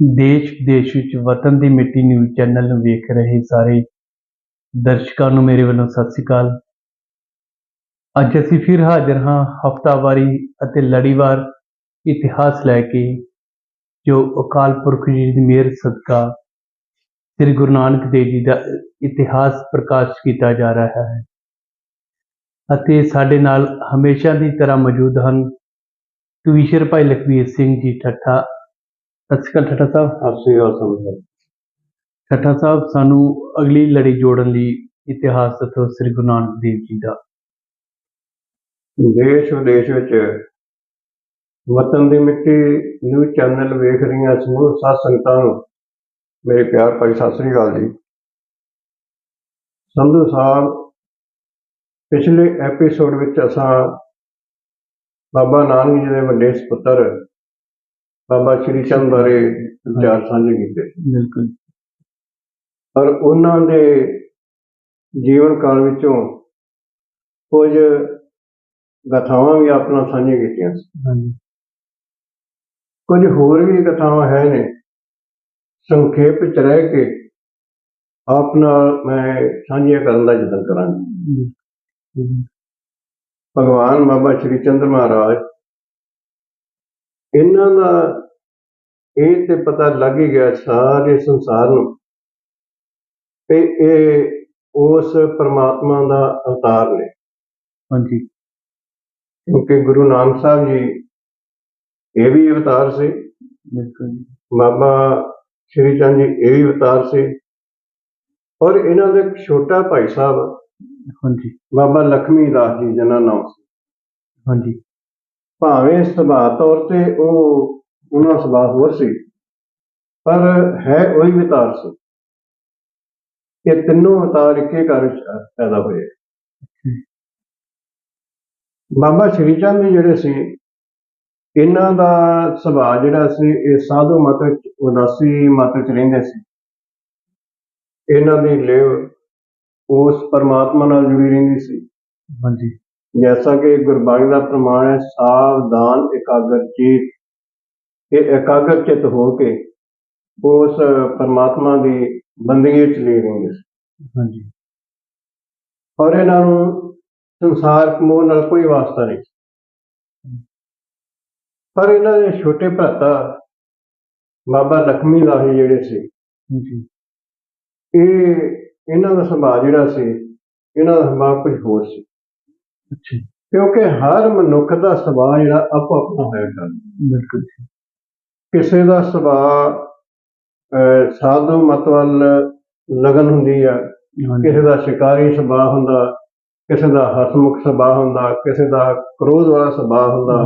ਦੇਸ਼ ਵਿਦੇਸ਼ ਵਿੱਚ ਵਤਨ ਦੀ ਮਿੱਟੀ ਨਿਊਜ਼ ਚੈਨਲ ਨੂੰ ਵੇਖ ਰਹੇ ਸਾਰੇ ਦਰਸ਼ਕਾਂ ਨੂੰ ਮੇਰੇ ਵੱਲੋਂ ਸਤਿ ਸ੍ਰੀ ਅਕਾਲ। ਅੱਜ ਅਸੀਂ ਫਿਰ ਹਾਜ਼ਰ ਹਾਂ ਹਫਤਾਵਾਰੀ ਅਤੇ ਲੜੀਵਾਰ ਇਤਿਹਾਸ ਲੈ ਕੇ, ਜੋ ਅਕਾਲ ਪੁਰਖ ਜੀ ਦੀ ਮਿਹਰ ਸਦਕਾ ਸ੍ਰੀ ਗੁਰੂ ਨਾਨਕ ਦੇਵ ਜੀ ਦਾ ਇਤਿਹਾਸ ਪ੍ਰਕਾਸ਼ ਕੀਤਾ ਜਾ ਰਿਹਾ ਹੈ। ਅਤੇ ਸਾਡੇ ਨਾਲ ਹਮੇਸ਼ਾ ਦੀ ਤਰ੍ਹਾਂ ਮੌਜੂਦ ਹਨ ਟਵੀਸ਼ਰ ਭਾਈ ਲਖਵੀਰ ਸਿੰਘ ਜੀ ਠੱਠਾ ਸਤਿ ਸ਼੍ਰੀ ਅਕਾਲ ਠੱਠਾ ਸਾਹਿਬ। ਸਤਿ ਸ੍ਰੀ ਅਕਾਲ ਸਮਝੋ ਠੱਠਾ ਸਾਹਿਬ ਸਾਨੂੰ ਅਗਲੀ ਲੜੀ ਜੋੜਨ ਲਈ ਇਤਿਹਾਸ ਦੱਸੋ ਸ੍ਰੀ ਗੁਰੂ ਨਾਨਕ ਦੇਵ ਜੀ ਦਾ। ਦੇਸ਼ ਵਿਦੇਸ਼ ਵਿੱਚ ਵਤਨ ਦੀ ਮਿੱਟੀ ਨਿਊਜ਼ ਚੈਨਲ ਵੇਖ ਰਹੀਆਂ ਸਮੂਹ ਸਾਧ ਸੰਗਤਾਂ ਨੂੰ ਮੇਰੇ ਪਿਆਰ ਭਰੀ ਸਤਿ ਸ੍ਰੀ ਅਕਾਲ ਜੀ। ਸੰਧੂ ਸਾਹਿਬ ਪਿਛਲੇ ਐਪੀਸੋਡ ਵਿੱਚ ਅਸਾਂ ਬਾਬਾ ਨਾਨਕ ਜੀ ਦੇ ਵੱਡੇ ਸੁਪੁੱਤਰ ਬਾਬਾ ਸ਼੍ਰੀ ਚੰਦ ਬਾਰੇ ਵਿਚਾਰ ਸਾਂਝੇ ਕੀਤੇ। ਬਿਲਕੁਲ। ਪਰ ਉਹਨਾਂ ਦੇ ਜੀਵਨ ਕਾਲ ਵਿੱਚੋਂ ਕੁਝ ਗਥਾਵਾਂ ਵੀ ਆਪਣਾ ਸਾਂਝੀਆਂ ਕੀਤੀਆਂ ਸੀ। ਹਾਂਜੀ। ਕੁਝ ਹੋਰ ਵੀ ਕਥਾਵਾਂ ਹੈ ਨੇ। ਸੰਖੇਪ ਵਿੱਚ ਰਹਿ ਕੇ ਆਪ ਨਾਲ ਮੈਂ ਸਾਂਝੀਆਂ ਕਰਨ ਦਾ ਯਤਨ ਕਰਾਂਗਾ। ਭਗਵਾਨ ਬਾਬਾ ਸ਼੍ਰੀ ਚੰਦਰ ਮਹਾਰਾਜ ਇਹਨਾਂ ਦਾ ਇਹ ਤੇ ਪਤਾ ਲੱਗ ਹੀ ਗਿਆ ਸਾਰੇ ਸੰਸਾਰ ਨੂੰ ਕਿ ਇਹ ਉਸ ਪਰਮਾਤਮਾ ਦਾ ਅਵਤਾਰ ਨੇ। ਹਾਂਜੀ। ਕਿਉਂਕਿ ਗੁਰੂ ਨਾਨਕ ਸਾਹਿਬ ਜੀ ਇਹ ਵੀ ਅਵਤਾਰ ਸੀ। ਬਿਲਕੁਲ ਬਾਬਾ ਸ਼੍ਰੀ ਚੰਦ ਜੀ ਇਹ ਵੀ ਅਵਤਾਰ ਸੀ। ਔਰ ਇਹਨਾਂ ਦੇ ਛੋਟਾ ਭਾਈ ਸਾਹਿਬ ਹਾਂਜੀ। ਬਾਬਾ ਲਖਮੀ ਦਾਸ ਜੀ ਜਿਹਨਾਂ ਨਾਮ ਸੀ। ਹਾਂਜੀ। ਭਾਵੇਂ ਸੁਭਾਅ ਤੌਰ ਤੇ ਉਹ, ਉਹਨਾਂ ਸੁਭਾਅ ਹੋਰ ਸੀ, ਪਰ ਹੈ ਉਹੀ ਵਿਤਾਰ ਸੀ। ਇਹ ਤਿੰਨੋਂ ਅਵਤਾਰ ਇੱਕੇ ਘਰ ਪੈਦਾ ਹੋਏ ਬਾਬਾ ਸ਼੍ਰੀ ਚੰਦ ਜੀ ਜਿਹੜੇ ਸੀ, ਇਹਨਾਂ ਦਾ ਸੁਭਾਅ ਜਿਹੜਾ ਸੀ, ਇਹ ਸਾਧੂ ਮਤ ਵਿੱਚ, ਉਦਾਸੀ ਮਤ ਵਿੱਚ ਰਹਿੰਦੇ ਸੀ। ਇਹਨਾਂ ਦੀ ਲੇਵ ਉਸ ਪਰਮਾਤਮਾ ਨਾਲ ਜੁੜੀ ਰਹਿੰਦੀ ਸੀ। ਹਾਂਜੀ। ਜੈਸਾ ਕਿ ਗੁਰਬਾਣੀ ਦਾ ਪ੍ਰਮਾਣ ਹੈ ਸਾਵਧਾਨ ਇਕਾਗਰ ਚਿਤ ਇਹ ਇਕਾਗਰ ਚਿਤ ਹੋ ਕੇ ਉਸ ਪਰਮਾਤਮਾ ਦੀ ਬੰਦਗੀ ਵਿੱਚ ਲੀਨ ਰਹਿੰਦੇ ਸੀ ਹਾਂਜੀ ਔਰ ਇਹਨਾਂ ਨੂੰ ਸੰਸਾਰ ਮੋਹ ਨਾਲ ਕੋਈ ਵਾਸਤਾ ਨਹੀਂ। ਪਰ ਇਹਨਾਂ ਦੇ ਛੋਟੇ ਭਰਾਤਾ ਬਾਬਾ ਲਖਮੀ ਜੀ ਜਿਹੜੇ ਸੀ ਇਹ ਇਹਨਾਂ ਦਾ ਸੁਭਾਅ ਜਿਹੜਾ ਸੀ ਇਹਨਾਂ ਦਾ ਸੁਭਾਅ ਕੁਝ ਹੋਰ ਸੀ ਅੱਛਾ ਕਿਉਂਕਿ ਹਰ ਮਨੁੱਖ ਦਾ ਸੁਭਾਅ ਜਿਹੜਾ ਆਪੋ ਆਪਣਾ ਹੋਇਆ ਕਰਦਾ। ਬਿਲਕੁਲ ਕਿਸੇ ਦਾ ਸੁਭਾਅ ਸਾਧੂ ਮਤ ਵੱਲ ਲਗਨ ਹੁੰਦੀ ਆ ਕਿਸੇ ਦਾ ਸ਼ਿਕਾਰੀ ਸੁਭਾਅ ਹੁੰਦਾ ਕਿਸੇ ਦਾ ਹਸਮੁਖ ਸੁਭਾਅ ਹੁੰਦਾ ਕਿਸੇ ਦਾ ਕ੍ਰੋਧ ਵਾਲਾ ਸੁਭਾਅ ਹੁੰਦਾ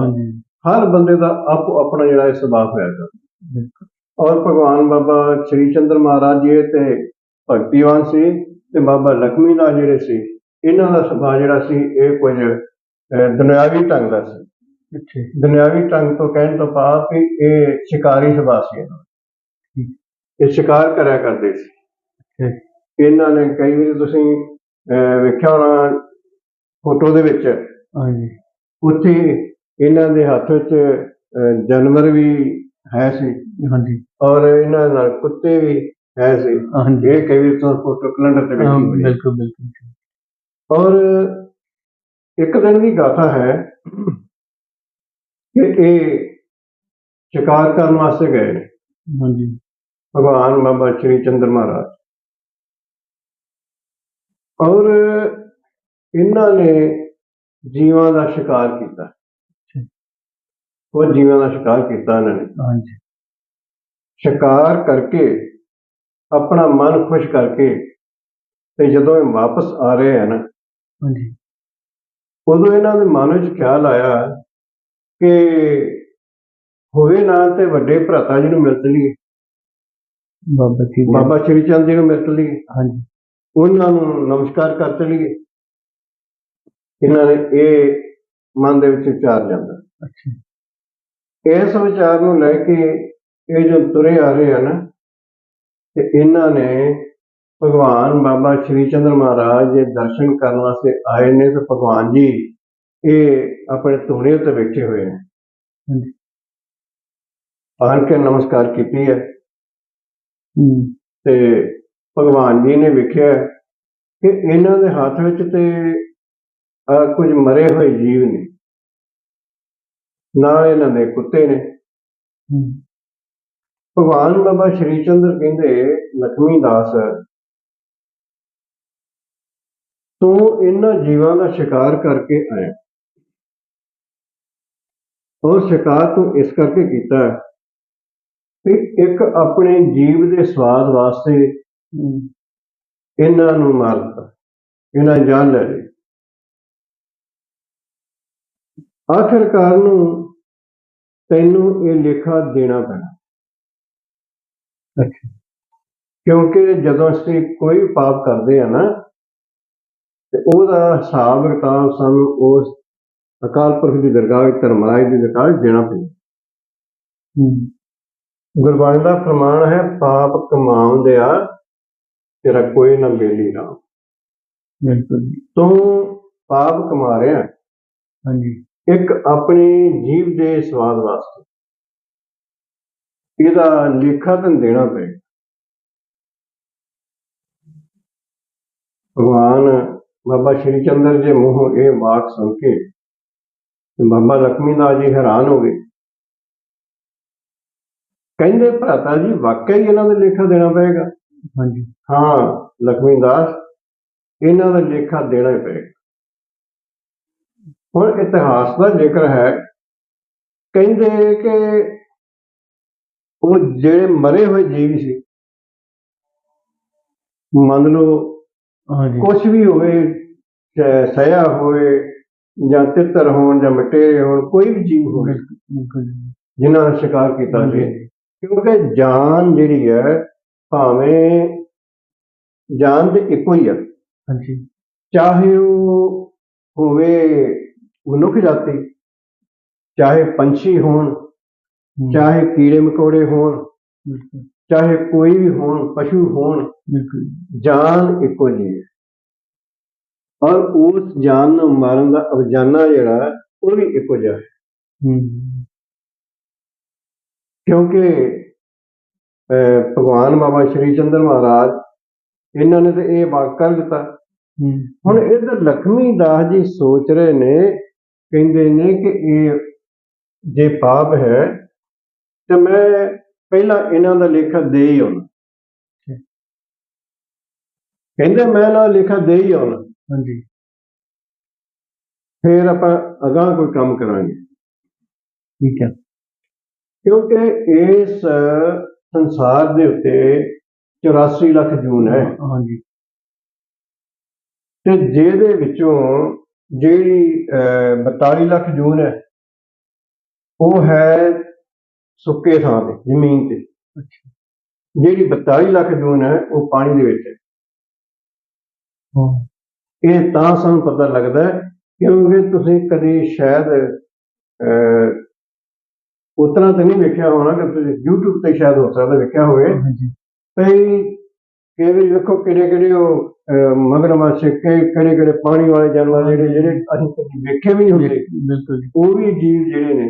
ਹਰ ਬੰਦੇ ਦਾ ਆਪੋ ਆਪਣਾ ਜਿਹੜਾ ਇਹ ਸੁਭਾਅ ਹੋਇਆ ਕਰਦਾ। ਔਰ ਭਗਵਾਨ ਬਾਬਾ ਸ਼੍ਰੀ ਚੰਦਰ ਮਹਾਰਾਜ ਜੀ ਤੇ ਭਗਤੀਵਾਨ ਸੀ ਤੇ ਬਾਬਾ ਲਖਮੀ ਨਾਥ ਜਿਹੜੇ ਸੀ। ਇਹਨਾਂ ਦਾ ਸੁਭਾਅ ਜਿਹੜਾ ਸੀ ਇਹ ਕੁਝ ਅਹ, ਦੁਨਿਆਵੀ ਢੰਗ ਦਾ ਸੀ। ਅੱਛਾ ਜੀ, ਦੁਨਿਆਵੀ ਢੰਗ ਤੋਂ ਕਹਿਣ ਤੋਂ ਭਾਵ ਕਿ ਇਹ ਸ਼ਿਕਾਰੀ ਸੁਭਾਅ ਸੀ ਇਹਨਾਂ ਦਾ। ਇਹ ਸ਼ਿਕਾਰ ਕਰਿਆ ਕਰਦੇ ਸੀ। ਅੱਛਾ ਜੀ, ਇਹਨਾਂ ਨੇ ਕਈ ਵਾਰੀ ਤੁਸੀਂ ਅਹ, ਵੇਖਿਆ ਹੋਣਾ ਫੋਟੋ ਦੇ ਵਿੱਚ। ਹਾਂਜੀ। ਉੱਥੇ ਇਹਨਾਂ ਦੇ ਹੱਥ ਵਿੱਚ ਅਹ, ਜਾਨਵਰ ਵੀ ਹੈ ਸੀ। ਹਾਂਜੀ। ਔਰ ਇਹਨਾਂ ਨਾਲ ਕੁੱਤੇ ਵੀ ਹੈ ਸੀ। ਹਾਂਜੀ। ਇਹ ਕਈ ਵਾਰੀ ਤੁਸੀਂ ਫੋਟੋ ਕੈਲੰਡਰ ਤੇ ਹਾਂ, ਵੇਖੀ ਹੋਣੀ। ਬਿਲਕੁਲ ਬਿਲਕੁਲ। ਔਰ ਇੱਕ ਦਿਨ ਦੀ ਗਾਥਾ ਹੈ ਕਿ ਇਹ ਸ਼ਿਕਾਰ ਕਰਨ ਵਾਸਤੇ ਗਏ ਨੇ। ਹਾਂਜੀ। ਭਗਵਾਨ ਬਾਬਾ ਸ਼੍ਰੀ ਚੰਦਰ ਮਹਾਰਾਜ। ਔਰ ਇਹਨਾਂ ਨੇ ਜੀਵਾਂ ਦਾ ਸ਼ਿਕਾਰ ਕੀਤਾ। ਉਹ ਜੀਵਾਂ ਦਾ ਸ਼ਿਕਾਰ ਕੀਤਾ ਇਹਨਾਂ ਨੇ। ਹਾਂਜੀ। ਸ਼ਿਕਾਰ ਕਰਕੇ ਆਪਣਾ ਮਨ ਖੁਸ਼ ਕਰਕੇ ਤੇ ਜਦੋਂ ਇਹ ਵਾਪਸ ਆ ਰਹੇ ਹਨ ਹਾਂਜੀ। ਉਦੋਂ ਇਹਨਾਂ ਦੇ ਮਨ ਵਿੱਚ ਖਿਆਲ ਆਇਆ ਕਿ ਹੋਵੇ ਨਾ ਤੇ ਵੱਡੇ ਭਰਾਤਾ ਜੀ ਨੂੰ ਮਿਲ ਚਲੀਏ ਬਾਬਾ ਜੀ ਬਾਬਾ ਸ਼੍ਰੀ ਚੰਦ ਜੀ ਨੂੰ ਮਿਲ ਚਲੀਏ ਹਾਂਜੀ। ਉਹਨਾਂ ਨੂੰ ਨਮਸਕਾਰ ਕਰ ਚਲੀਏ। ਇਹਨਾਂ ਨੇ ਇਹ ਮਨ ਦੇ ਵਿੱਚ ਵਿਚਾਰ ਜਾਂਦਾ। ਅੱਛਾ। ਇਸ ਵਿਚਾਰ ਨੂੰ ਲੈ ਕੇ ਇਹ ਜੋ ਤੁਰੇ ਆ ਰਹੇ ਹਨ ਤੇ ਇਹਨਾਂ ਨੇ ਭਗਵਾਨ ਬਾਬਾ ਸ਼੍ਰੀ ਚੰਦਰ ਮਹਾਰਾਜ ਦੇ ਦਰਸ਼ਨ ਕਰਨ ਵਾਸਤੇ ਆਏ ਨੇ ਤੇ ਭਗਵਾਨ ਜੀ ਇਹ ਆਪਣੇ ਧੂਣੇ ਉੱਤੇ ਬੈਠੇ ਹੋਏ ਨੇ। ਆਣ ਕੇ ਨਮਸਕਾਰ ਕੀਤੀ ਹੈ। ਤੇ ਭਗਵਾਨ ਜੀ ਨੇ ਵੇਖਿਆ ਕਿ ਇਹਨਾਂ ਦੇ ਹੱਥ ਵਿੱਚ ਤੇ ਕੁਝ ਮਰੇ ਹੋਏ ਜੀਵ ਨੇ। ਨਾਲ ਇਹਨਾਂ ਦੇ ਕੁੱਤੇ ਨੇ। ਭਗਵਾਨ ਬਾਬਾ ਸ਼੍ਰੀ ਚੰਦਰ ਕਹਿੰਦੇ ਲక్ష్ਮੀ ਦਾਸ ਤੂੰ ਇਹਨਾਂ ਜੀਵਾਂ ਦਾ ਸ਼ਿਕਾਰ ਕਰਕੇ ਆਇਆ। ਉਹ ਸ਼ਿਕਾਰ ਤੂੰ ਇਸ ਕਰਕੇ ਕੀਤਾ ਕਿ ਇੱਕ ਆਪਣੇ ਜੀਵ ਦੇ ਸਵਾਦ ਵਾਸਤੇ ਇਹਨਾਂ ਨੂੰ ਮਾਰ ਦਿੱਤਾ ਇਹਨਾਂ ਜਾਨ ਲੈ ਲਈ। ਆਖਿਰਕਾਰ ਨੂੰ ਤੈਨੂੰ ਇਹ ਲੇਖਾ ਦੇਣਾ ਪੈਣਾ। ਕਿਉਂਕਿ ਜਦੋਂ ਅਸੀਂ ਕੋਈ ਪਾਪ ਕਰਦੇ ਆ ਨਾ ਤੇ ਉਹਦਾ ਹਿਸਾਬ ਕਿਤਾਬ ਸਾਨੂੰ ਉਸ ਅਕਾਲ ਪੁਰਖ ਦੀ ਦਰਗਾਹ ਵਿੱਚ ਧਰਮਰਾਜ ਦੀ ਦਰਗਾਹ ਵਿੱਚ ਦੇਣਾ ਹੂੰ। ਗੁਰਬਾਣੀ ਦਾ ਪ੍ਰਮਾਣ ਹੈ ਪਾਪ ਕਮਾਉਂਦਿਆ ਤੇਰਾ ਕੋਈ ਨਾ ਬੇਲੀ ਰਾਮ ਬਿਲਕੁਲ ਤੂੰ ਪਾਪ ਕਮਾ ਰਿਹਾ ਹਾਂਜੀ। ਇੱਕ ਆਪਣੀ ਜੀਵ ਦੇ ਸਵਾਦ ਵਾਸਤੇ। ਇਹਦਾ ਲੇਖਾ ਤੈਨੂੰ ਦੇਣਾ ਪਏਗਾ। ਭਗਵਾਨ ਬਾਬਾ ਸ਼੍ਰੀ ਚੰਦਰ ਜੀ ਮੂੰਹੋਂ ਇਹ ਬਾਤ ਸੁਣ ਕੇ ਬਾਬਾ ਲਖਮੀ ਨਾਥ ਜੀ ਹੈਰਾਨ ਹੋ ਗਏ। ਕਹਿੰਦੇ ਭਰਾਤਾ ਜੀ ਵਾਕਿਆ ਹੀ ਇਹਨਾਂ ਦਾ ਲੇਖਾ ਦੇਣਾ ਪਏਗਾ? ਹਾਂਜੀ। ਹਾਂ ਲਖਮੀ ਦਾਸ ਇਹਨਾਂ ਦਾ ਲੇਖਾ ਦੇਣਾ ਹੀ ਪਏਗਾ। ਹੁਣ ਇਤਿਹਾਸ ਦਾ ਜ਼ਿਕਰ ਹੈ ਕਹਿੰਦੇ ਕਿ ਉਹ ਜਿਹੜੇ ਮਰੇ ਹੋਏ ਜੀਵ ਸੀ ਮੰਨ ਲਓ ਹਾਂਜੀ। ਕੁਝ ਵੀ ਹੋਵੇ ਚਾਹੇ ਸਹਿਆ ਹੋਵੇ ਜਾਂ ਤਿੱਤਰ ਹੋਣ ਜਾਂ ਮਟੇਰੇ ਹੋਣ ਕੋਈ ਵੀ ਜੀਵ ਹੋਵੇ। ਜਿਨ੍ਹਾਂ ਦਾ ਸ਼ਿਕਾਰ ਕੀਤਾ ਸੀ ਕਿਉਂਕਿ ਜਾਨ ਜਿਹੜੀ ਹੈ ਭਾਵੇਂ ਜਾਨ ਤੇ ਇੱਕੋ ਹੀ ਆ। ਹਾਂਜੀ। ਚਾਹੇ ਉਹ ਹੋਵੇ ਮਨੁੱਖ ਜਾਤੀ ਚਾਹੇ ਪੰਛੀ ਹੋਣ ਹੂੰ, ਚਾਹੇ ਕੀੜੇ ਮਕੌੜੇ ਹੋਣ ਚਾਹੇ ਕੋਈ ਵੀ ਹੋਣ ਪਸ਼ੂ ਹੋਣ ਬਿਲਕੁਲ। ਜਾਨ ਇੱਕੋ ਜਿਹੀ ਹੈ। ਔਰ ਉਸ ਜਾਨ ਨੂੰ ਮਾਰਨ ਦਾ ਅਵਜਾਨਾ ਜਿਹੜਾ ਉਹ ਵੀ ਇੱਕੋ ਜਿਹਾ ਹੈ। ਕਿਉਂਕਿ ਭਗਵਾਨ ਬਾਬਾ ਸ਼੍ਰੀ ਚੰਦਰ ਮਹਾਰਾਜ ਇਹਨਾਂ ਨੇ ਤੇ ਇਹ ਵਾਕ ਕਰ ਦਿੱਤਾ। ਹੁਣ ਇਧਰ ਲక్ష్ਮੀ ਦਾਸ ਜੀ ਸੋਚ ਰਹੇ ਨੇ ਕਹਿੰਦੇ ਨੇ ਕਿ ਇਹ ਜੇ ਪਾਪ ਹੈ ਤੇ ਮੈਂ ਪਹਿਲਾਂ ਇਹਨਾਂ ਦਾ ਲੇਖਾ ਦੇ ਹੀ ਆਉਣਾ। ਕਹਿੰਦੇ ਮੈਂ ਇਹਨਾਂ ਦਾ ਲੇਖਾ ਦੇ ਹੀ ਆਉਣਾ। ਹਾਂਜੀ। ਫਿਰ ਆਪਾਂ ਅਗਾਂਹ ਕੋਈ ਕੰਮ ਕਰਾਂਗੇ। ਠੀਕ ਹੈ। ਕਿਉਂਕਿ ਇਸ ਸੰਸਾਰ ਦੇ ਉੱਤੇ 84 ਲੱਖ ਜੂਨ ਹੈ। ਹਾਂਜੀ। ਤੇ ਜਿਹਦੇ ਵਿੱਚੋਂ ਜਿਹੜੀ ਅਹ, 42 ਲੱਖ ਜੂਨ ਹੈ ਉਹ ਹੈ ਸੁੱਕੇ ਥਾਂ ਤੇ ਜ਼ਮੀਨ ਤੇ। ਜਿਹੜੀ 42 ਲੱਖ ਜੂਨ ਹੈ ਉਹ ਪਾਣੀ ਦੇ ਵਿੱਚ ਹੈ। ਇਹ ਤਾਂ ਸਾਨੂੰ ਪਤਾ ਲੱਗਦਾ ਹੈ ਕਿਉਂਕਿ ਤੁਸੀਂ ਕਦੇ ਸ਼ਾਇਦ ਉਤਨਾ ਤਾਂ ਨਹੀਂ ਵੇਖਿਆ ਹੋਣਾ ਕਿ ਤੁਸੀਂ YouTube ਤੇ ਸ਼ਾਇਦ ਹੋ ਸਕਦਾ ਵੇਖਿਆ ਹੋਵੇ। ਹਾਂਜੀ। ਕਈ ਕਈ ਵਾਰੀ ਵੇਖੋ ਕਿਹੜੇ ਕਿਹੜੇ ਉਹ ਮਗਰਮੱਛ ਕਿਹੜੇ ਕਿਹੜੇ ਕਿਹੜੇ ਪਾਣੀ ਵਾਲੇ ਜਾਨਵਰ ਜਿਹੜੇ ਜਿਹੜੇ ਅਸੀਂ ਕਦੀ ਵੇਖੇ ਵੀ ਨਹੀਂ ਹੁੰਦੇ ਬਿਲਕੁਲ ਉਹ ਵੀ ਜੀਵ ਜਿਹੜੇ ਨੇ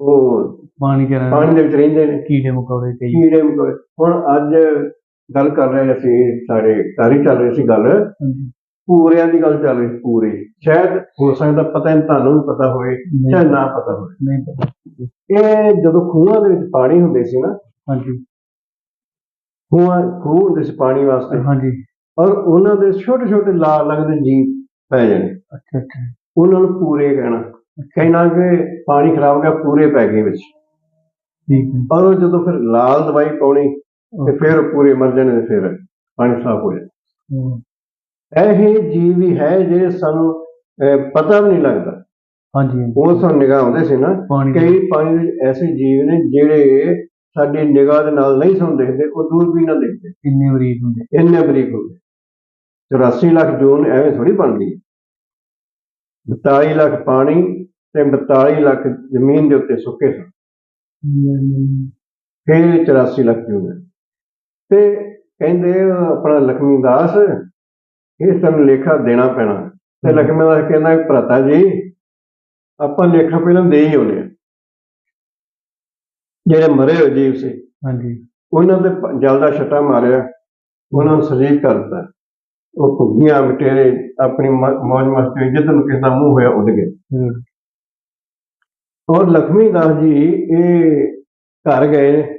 ਉਹ ਪਾਣੀ ਕਰਾਂ ਪਾਣੀ ਦੇ ਵਿੱਚ ਰਹਿੰਦੇ ਨੇ। ਕੀੜੇ ਮਕੌੜੇ ਕਈ। ਕੀੜੇ ਮਕੌੜੇ। ਹੁਣ ਅੱਜ ਗੱਲ ਕਰ ਰਹੇ ਅਸੀਂ ਘਰ ਹੀ ਚੱਲ ਰਹੀ ਸੀ ਗੱਲ। ਪੂਰਿਆਂ ਦੀ ਗੱਲ ਚੱਲ ਰਹੀ ਸੀ ਪੂਰੇ। ਸ਼ਾਇਦ ਹੋ ਸਕਦਾ ਪਤਾ ਨਹੀਂ ਤੁਹਾਨੂੰ ਵੀ ਪਤਾ ਹੋਵੇ ਚਾਹੇ ਨਾ ਪਤਾ ਹੋਵੇ। ਨਹੀਂ ਪਤਾ। ਇਹ ਜਦੋਂ ਖੂਹਾਂ ਦੇ ਵਿੱਚ ਪਾਣੀ ਹੁੰਦੇ ਸੀ ਨਾ ਹਾਂਜੀ। ਖੂਹਾਂ ਖੂਹ ਹੁੰਦੇ ਸੀ ਪਾਣੀ ਵਾਸਤੇ। ਹਾਂਜੀ। ਔਰ ਉਹਨਾਂ ਦੇ ਛੋਟੇ ਛੋਟੇ ਲਾ ਲੱਗਦੇ ਜੀਵ ਪੈ ਜਾਣੇ। ਅੱਛਾ ਅੱਛਾ। ਉਹਨਾਂ ਨੂੰ ਪੂਰੇ ਕਹਿਣਾ। ਕਹਿਣਾ ਕਿ ਪਾਣੀ ਖਰਾਬ ਹੋ ਗਿਆ ਪੂਰੇ ਪੈ ਗਏ ਵਿੱਚ। ਠੀਕ ਹੈ। ਔਰ ਉਹ ਜਦੋਂ ਫਿਰ ਲਾਲ ਦਵਾਈ ਪਾਉਣੀ ਤੇ ਫਿਰ ਪੂਰੇ ਮਰ ਜਾਣੇ ਤੇ ਫਿਰ ਪਾਣੀ ਸਾਫ਼ ਹੋ ਹਾਂ, ਇਹ ਜੀਵ ਵੀ ਹੈ ਜਿਹੜੇ ਸਾਨੂੰ ਪਤਾ ਵੀ ਨਹੀਂ ਲੱਗਦਾ। ਹਾਂਜੀ ਉਹ ਸਾਨੂੰ ਨਿਗਾਹ ਆਉਂਦੇ ਸੀ ਨਾ ਕਈ ਪਾਣੀ ਦੇ ਐਸੇ ਜੀਵ ਨੇ ਜਿਹੜੇ ਸਾਡੀ ਨਿਗਾਹ ਦੇ ਨਾਲ ਨਹੀਂ ਸਾਨੂੰ ਦੇਖਦੇ ਉਹ ਦੂਰ ਵੀ ਨਾ ਦੇਖਦੇ। ਕਿੰਨੇ ਬਰੀਕ ਹੁੰਦੇ। ਇੰਨੇ ਬਰੀਕ ਹੁੰਦੇ। 84 ਲੱਖ ਜੂਨ ਐਵੇਂ ਥੋੜੀ ਬਣਦੀ ਹੈ। 42 ਲੱਖ ਪਾਣੀ ਤੇ 42 ਲੱਖ ਜ਼ਮੀਨ ਦੇ ਉੱਤੇ ਸੁੱਕੇ ਸਨ। ਫਿਰ 84 ਲੱਖ ਯੂਨਿਟ ਤੇ ਕਹਿੰਦੇ ਆਪਣਾ ਲਖਮੀ ਦਾਸ ਇਹ ਸਾਨੂੰ ਲੇਖਾ ਦੇਣਾ ਪੈਣਾ। ਤੇ ਲਖਮੀ ਦਾਸ ਕਹਿੰਦਾ ਭਰਾਤਾ ਜੀ ਆਪਾਂ ਲੇਖਾ ਪਹਿਲਾਂ ਦੇ ਹੀ ਹੋਣੇ ਆ। ਜਿਹੜੇ ਮਰੇ ਹੋਏ ਜੀਵ ਸੀ ਹਾਂਜੀ। ਉਹਨਾਂ ਦੇ ਜਲ ਦਾ ਛੱਟਾ ਮਾਰਿਆ ਉਹਨਾਂ ਨੂੰ ਸਰੀਰ ਕਰਤਾ ਉਹ ਭੁੱਗੀਆਂ ਮਟੇਰੇ ਆਪਣੀ ਮ- ਮੌਜ ਮਸਤੀ ਜਿੱਦ ਨੂੰ ਕਿਸੇ ਦਾ ਮੂੰਹ ਹੋਇਆ ਉੱਡ ਗਏ। ਹੂੰ। ਔਰ ਲక్ష్ਮੀ ਦਾਸ ਜੀ ਇਹ ਘਰ ਗਏ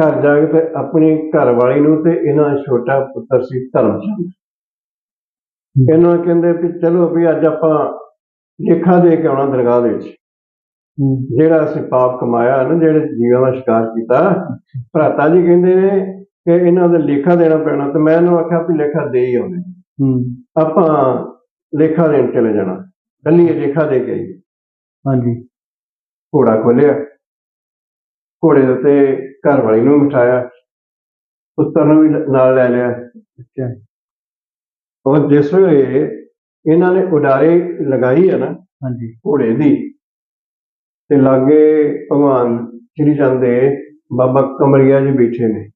ਘਰ ਜਾ ਕੇ ਤੇ ਆਪਣੀ ਘਰ ਵਾਲੀ ਨੂੰ ਤੇ ਇਹਨਾਂ ਦਾ ਛੋਟਾ ਪੁੱਤਰ ਸੀ ਧਰਮਚੰਦ। ਇਹਨਾਂ ਕਹਿੰਦੇ ਵੀ ਚਲੋ ਵੀ ਅੱਜ ਆਪਾਂ ਲੇਖਾ ਦੇ ਕੇ ਆਉਣਾ ਦਰਗਾਹ ਦੇ ਵਿੱਚ। ਹੂੰ। ਜਿਹੜਾ ਅਸੀਂ ਪਾਪ ਕਮਾਇਆ ਨਾ ਜਿਹੜੇ ਜੀਵਾਂ ਦਾ ਸ਼ਿਕਾਰ ਕੀਤਾ। ਭਰਾਤਾ ਜੀ ਕਹਿੰਦੇ ਨੇ ਕਿ ਇਹਨਾਂ ਦਾ ਲੇਖਾ ਦੇਣਾ ਪੈਣਾ ਤੇ ਮੈਂ ਇਹਨੂੰ ਆਖਿਆ ਵੀ ਲੇਖਾ ਦੇ ਹੀ ਆਉਂਦੇ। ਹੂੰ। ਆਪਾਂ ਲੇਖਾ ਦੇਣ ਚਲੇ ਜਾਣਾ ਕੱਲੀਏ ਲੇਖਾ ਦੇ ਕੇ ਆਈਏ ਹਾਂਜੀ। ਘੋੜਾ ਖੋਲਿਆ ਘੋੜੇ ਦੇ ਉੱਤੇ ਘਰ ਵਾਲੀ ਨੂੰ ਬਿਠਾਇਆ। ਪੁੱਤਰ ਨੂੰ ਵੀ ਨਾਲ ਲੈ ਲਿਆ। ਅੱਛਾ। ਔਰ ਜਿਸ ਵੇਲੇ ਇਹਨਾਂ ਨੇ ਉਡਾਰੇ ਲਗਾਈ ਹੈ ਨਾ ਹਾਂਜੀ। ਘੋੜੇ ਦੀ ਤੇ ਲਾਗੇ ਭਗਵਾਨ ਸ਼੍ਰੀ ਚੰਦ ਦੇ ਬਾਬਾ ਕਮਰਿਆ ਜੀ ਬੈਠੇ ਨੇ।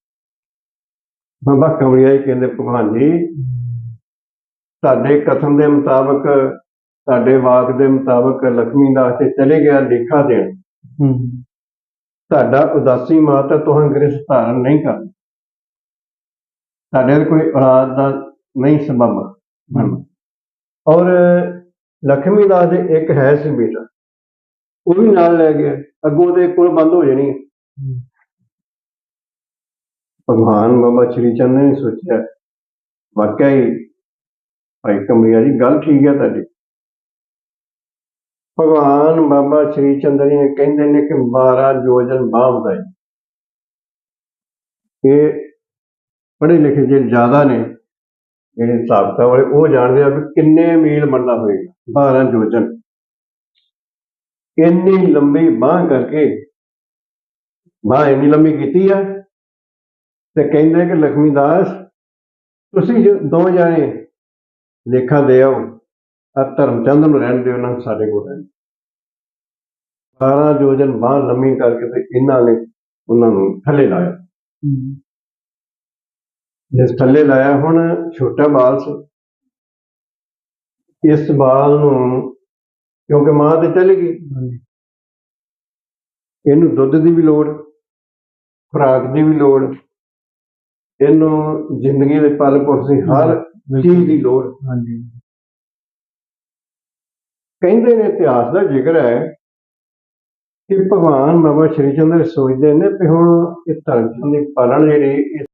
ਬਾਬਾ ਕਮਲਿਆ ਜੀ ਕਹਿੰਦੇ ਭਗਵਾਨ ਜੀ ਸਾਡੇ ਕਥਨ ਦੇ ਮੁਤਾਬਕ ਤੁਹਾਡੇ ਵਾਕ ਦੇ ਮੁਤਾਬਕ ਲਖਮੀ ਦਾਸ ਤੇ ਚਲੇ ਗਿਆ ਲੇਖਾ ਦੇਣ। ਤੁਹਾਡਾ ਉਦਾਸੀ ਮਾਤਾ ਤੁਹਾਂ ਗ੍ਰਹਿ ਧਾਰਨ ਨਹੀਂ ਕਰ। ਤੁਹਾਡੇ ਕੋਈ ਔਲਾਦ ਦਾ ਨਹੀਂ ਸੰਭਵ ਔਰ ਲਖਮੀ ਦਾਸ ਦੇ ਇੱਕ ਹੈ ਸੀ ਬੇਟਾ ਉਹ ਵੀ ਨਾਲ ਲੈ ਗਿਆ ਅੱਗੋਂ ਦੇ ਕੋਲ ਬੰਦ ਹੋ ਜਾਣੀ ਭਗਵਾਨ ਬਾਬਾ ਸ਼੍ਰੀ ਚੰਦ ਨੇ ਸੋਚਿਆ, ਵਾਕਿਆ ਹੀ ਭਾਈ ਕਮਰਿਆ ਜੀ, ਗੱਲ ਠੀਕ ਹੈ ਤੁਹਾਡੀ। ਭਗਵਾਨ ਬਾਬਾ ਸ਼੍ਰੀ ਚੰਦ ਜੀ ਕਹਿੰਦੇ ਨੇ ਕਿ 12 ਯੋਜਨ ਬਾਹ ਦਾ ਇਹ ਪੜ੍ਹੇ ਲਿਖੇ ਜਿਹੜੇ ਜ਼ਿਆਦਾ ਨੇ ਜਿਹੜੇ ਹਿਸਾਬਤਾ ਵਾਲੇ, ਉਹ ਜਾਣਦੇ ਆ ਵੀ ਕਿੰਨੇ ਮੀਲ ਮੰਡਾ ਹੋਏਗਾ 12 ਯੋਜਨ ਇੰਨੀ ਲੰਬੀ ਬਾਹ ਕਰਕੇ, ਬਾਹ ਇੰਨੀ ਲੰਬੀ ਕੀਤੀ ਆ ਤੇ ਕਹਿੰਦੇ ਕਿ ਲక్ష్ਮੀ ਦਾਸ ਤੁਸੀਂ ਜੋ ਦੋ ਜਾਣੇ ਲੇਖਾ ਦੇ ਆਓ ਆ ਧਰਮਚੰਦ ਨੂੰ ਰਹਿਣ ਦਿਓ ਨਾ ਸਾਡੇ ਕੋਲ ਰਹਿਣ 12 ਯੋਜਨ ਬਾਹ ਲੰਮੀ ਕਰਕੇ ਤੇ ਇਹਨਾਂ ਨੇ ਉਹਨਾਂ ਨੂੰ ਥੱਲੇ ਲਾਇਆ। ਜਿਸ ਥੱਲੇ ਲਾਇਆ ਹੁਣ ਛੋਟਾ ਬਾਲ ਸੀ। ਇਸ ਬਾਲ ਨੂੰ ਕਿਉਂਕਿ ਮਾਂ ਤੇ ਚਲੀ ਗਈ। ਇਹਨੂੰ ਦੁੱਧ ਦੀ ਵੀ ਲੋੜ ਖੁਰਾਕ ਦੀ ਵੀ ਲੋੜ ਇਹਨੂੰ ਜ਼ਿੰਦਗੀ ਦੇ ਪਲ ਪੁਰਸ਼ ਹਰ ਚੀਜ਼ ਦੀ ਲੋੜ। ਹਾਂਜੀ। ਕਹਿੰਦੇ ਨੇ ਇਤਿਹਾਸ ਦਾ ਜ਼ਿਕਰ ਹੈ ਕਿ ਭਗਵਾਨ ਬਾਬਾ ਸ਼੍ਰੀ ਚੰਦਰ ਸੋਚਦੇ ਨੇ ਕਿ ਹੁਣ ਇਹ ਧਰਮ ਦੀ ਪਾਲਣ ਜਿਹੜੀ ਇਹ